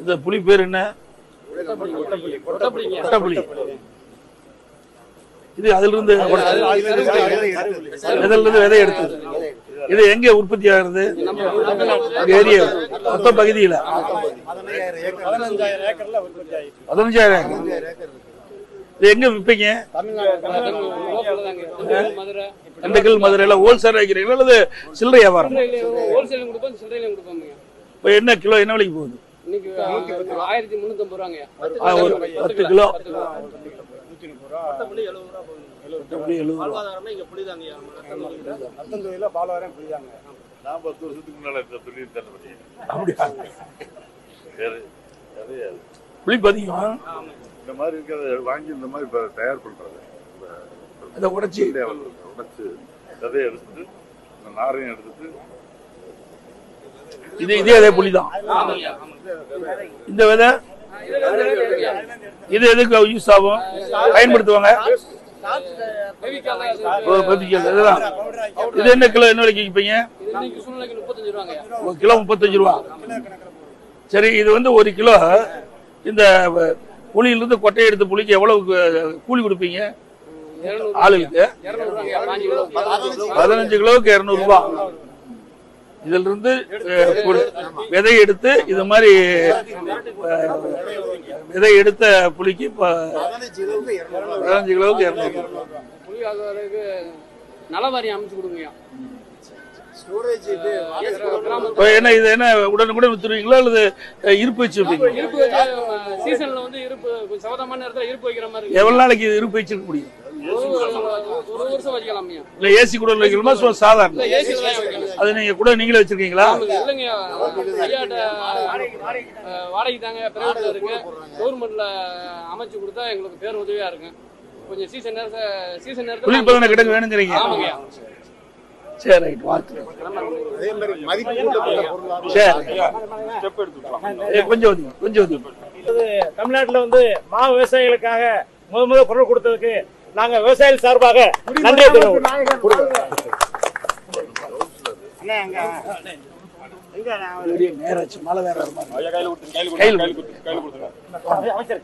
இந்த புலி பேர் என்ன? கொட்டப்புலி. இது அதுல இருந்து இதுல இருந்து விதை எடுத்தது. இது எங்க உற்பத்தி ஆகுறது? ஏரியா. மொத்த பகுதியில. பதினஞ்சாயிரம். இது எங்க விற்பீங்க? மதுரை திண்டுக்கல் மதுரையில ஹோல்சேல் வைக்கிறீங்களா அல்லது சில்லறை வியாபாரம்? இப்போ என்ன கிலோ என்ன விலைக்கு போகுது? இன்னைக்கு ஆயிரத்தி முந்நூத்தம்பது ரூபாங்க ஆ, ஒரு பத்து கிலோ. நான் பத்து வருஷத்துக்கு முன்னால இந்த தொழில் தானே பண்ணி அப்படியா? வேறு நிறைய புளி பதிகம். இந்த மாதிரி இருக்கிறத வாங்கி இந்த மாதிரி இப்ப தயார் பண்றது அதை உடைச்சி. உடைச்சு விதையை எடுத்துட்டு இந்த நாரையும் எடுத்துட்டு. இது இதே அதே புளி தான் இந்த விதை? இது எதுக்கு யூஸ் ஆகும்? பயன்படுத்துவாங்க? இதெல்லாம் இது என்ன கிலோ என்ன விலைக்கு விற்பீங்க? கிலோ முப்பத்தஞ்சு ரூபா. சரி இது வந்து ஒரு கிலோ இந்த புளியிலிருந்து கொட்டையை எடுத்து புளிக்கு எவ்வளவு கூலி கொடுப்பீங்க? ஆளுக்கு. பதினஞ்சு கிலோவுக்கு இருநூறு இதுல புளி- விதை எடுத்து இது மாதிரி விதை எடுத்த புளிக்கு இப்ப பதினஞ்சு கிலோவுக்கு இருநூறு. நலவாரியம் அமைச்சு கொடுங்கய்யா. என்ன இது என்ன உடனுக்குடன் வித்துருவீங்களா அல்லது இருப்பு வச்சு இருப்பு சீசன்ல வந்து இருப்பு சவதமான நேரத்துல இருப்பு வைக்கிற மாதிரி இருக்கு. எவ்வளவு நாளைக்கு இது இருப்பு வச்சிருக்க முடியும்? ஒரு- ஒரு வருஷம் வச்சுக்கலாம்யா இல்ல ஏசி கூட சாதாரண. வைக்கணும். அது நீங்க கூட நீங்களே வச்சிருக்கீங்களா? இல்லைங்க. வாடகைக்கு தாங்க பிரைவேட்ல இருக்கு. கவர்மெண்ட்ல அமைச்சு கொடுத்தா எங்களுக்கு பேர் உதவியா இருக்கும் கொஞ்சம் சீசன் நேரத்தை சீசன் நேரத்துல கிடங்கு வேணுங்கிறீங்க? ஆமாங்கய்யா சரி ரைட் சரி. கொஞ்சம் கொஞ்சம் தமிழ்நாட்டுல வந்து மா விவசாயிகளுக்காக முத முத குரல் கொடுத்ததுக்கு நாங்க விவசாயிகள் சார்பாக நன்றி அங்க எங்க நான் நேராச்சு மழை வேற மாதிரி. கையில் கையில் கொடுத்துருங்க